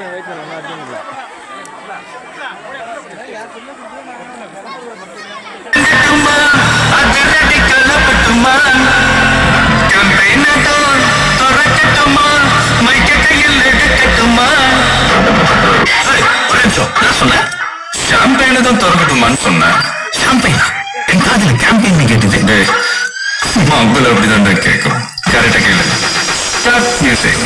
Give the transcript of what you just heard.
wait பண்ண urgent இல்லை ஷாம்பெயினை தான் திறக்கட்டுமான்னு சொன்னேன் ஷாம்பெயினா என் காதுல கேம்பெயின் கேட்டுது அப்படிதான் கேட்கும் கரெக்டா கேளு மியூசிக்